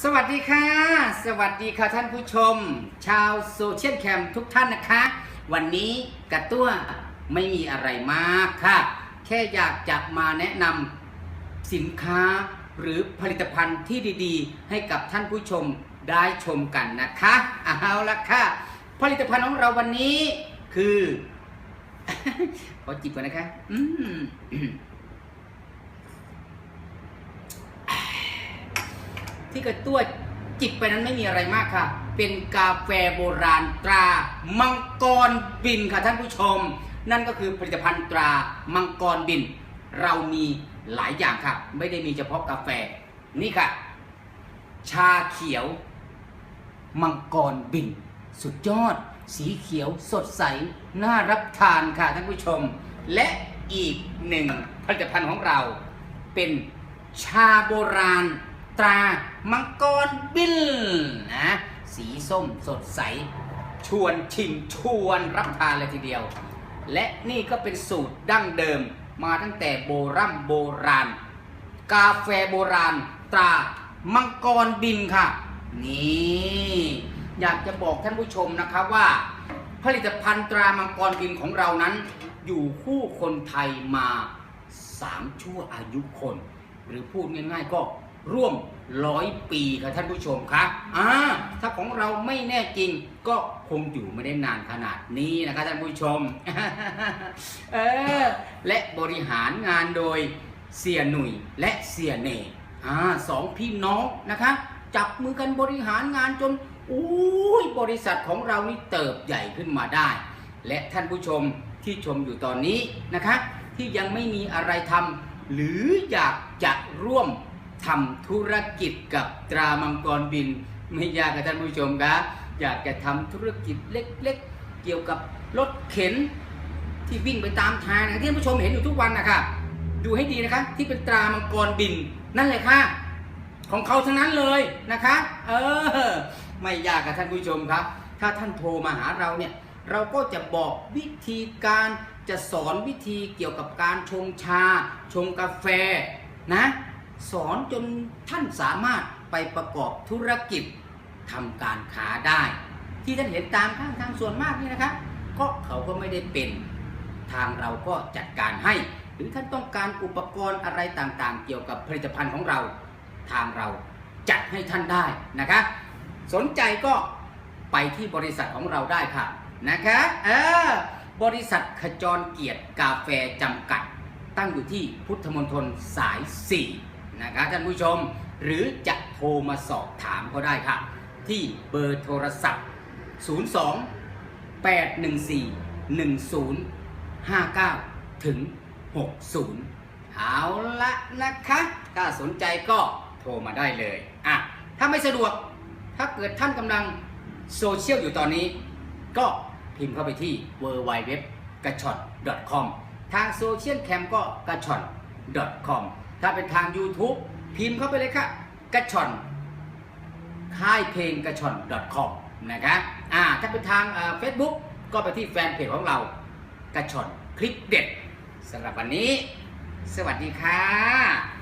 สวัสดีค่ะ สวัสดีค่ะท่านผู้ชม ชาวโซเชียลแคมทุกท่านนะคะ วันนี้กระตั้วไม่มีอะไรมากค่ะ แค่อยากจะมาแนะนำสินค้าหรือผลิตภัณฑ์ที่ดีๆ ให้กับท่านผู้ชมได้ชมกันนะคะเอาละค่ะ ผลิตภัณฑ์ของเราวันนี้คือ ขอจิบก่อนนะคะ อืม ที่กระตั้วจิบไปนั้นไม่มีอะไรมากค่ะ เป็นกาแฟโบราณตรา มังกรบินค่ะท่านผู้ชม นั่นก็คือผลิตภัณฑ์ตรามังกรบิน เรามีหลายอย่างค่ะ ไม่ได้มีเฉพาะกาแฟนี่ค่ะ ชาเขียว มังกรบิน สุดยอด สีเขียวสดใส น่ารับทานค่ะท่านผู้ชม และอีกหนึ่งผลิตภัณฑ์ของเราเป็นชาโบราณ ตรามังกรบินนะสีส้มสดใส ชวนชิมชวนรับทานเลยทีเดียว และนี่ก็เป็นสูตรดั้งเดิมมาตั้งแต่โบรโบราณ กาแฟโบราณตรามังกรบินค่ะ นี่อยากจะบอกท่านผู้ชมนะครับว่า ผลิตภัณฑ์ตรามังกรบินของเรานั้น อยู่คู่คนไทยมาสามชั่วอายุคน หรือพูดง่ายๆก็ ร่วมร้อยปีค่ะท่านผู้ชมครับอ่าถ้าของเราไม่แน่จริงก็คงอยู่ไม่ได้นานขนาดนี้นะคะท่านผู้ชม เออ และบริหารงานโดยเสียหนุ่ยและเสียเน่อ่าสองพี่น้องนะคะ จับมือกันบริหารงานจนอุ้ยบริษัทของเรานี่เติบใหญ่ขึ้นมาได้ และท่านผู้ชมที่ชมอยู่ตอนนี้นะคะ ที่ยังไม่มีอะไรทำหรืออยากจะร่วม ทำธุรกิจกับตรามังกรบิน ไม่ยากกับท่านผู้ชมครับอยากจะทำธุรกิจเล็กๆ เกี่ยวกับรถเข็นที่วิ่งไปตามทางนะที่ท่านผู้ชมเห็นอยู่ทุกวันนะคะดูให้ดีนะคะ ที่เป็นตรามังกรบินนั่นเลยค่ะ ของเขาทั้งนั้นเลยนะคะ เออ ไม่ยากกับท่านผู้ชมครับ ถ้าท่านโทรมาหาเราเนี่ย เราก็จะบอกวิธีการจะสอนวิธีเกี่ยวกับการชงชา ชงกาแฟนะ สอนจนท่านสามารถไปประกอบธุรกิจทำการค้าได้ ที่ท่านเห็นตามข้างทางส่วนมากนี่นะครับ ก็เขาก็ไม่ได้เป็นทางเราก็จัดการให้ หรือท่านต้องการอุปกรณ์อะไรต่างๆ เกี่ยวกับผลิตภัณฑ์ของเรา ทางเราจัดให้ท่านได้นะคะ สนใจก็ไปที่บริษัทของเราได้ค่ะนะคะเออบริษัทขจรเกียรติกาแฟจำกัด ตั้งอยู่ที่พุทธมณฑลสาย 4 นะคะท่านผู้ชม หรือจะโทรมาสอบถามก็ได้ค่ะ ที่เบอร์โทรศัพท์ 02 814 1059 ถึง 60 เอาละนะคะ ถ้าสนใจก็โทรมาได้เลยอะถ้าไม่สะดวกถ้าเกิดท่านกำลังโซเชียลอยู่ตอนนี้ ก็พิมพ์เข้าไปที่ w w w กระชอน .com ทางโซเชียลแคมก็กระชอน .com ถ้าเป็นทาง YouTube พิมพ์เข้าไปเลยค่ะกระชอนค่ายเพลงกระชอน .com นะครับอ่าถ้าเป็นทางเฟซบุ๊กก็ไปที่แฟนเพจของเรากระชอนคลิปเด็ดสำหรับวันนี้ สวัสดีค่ะ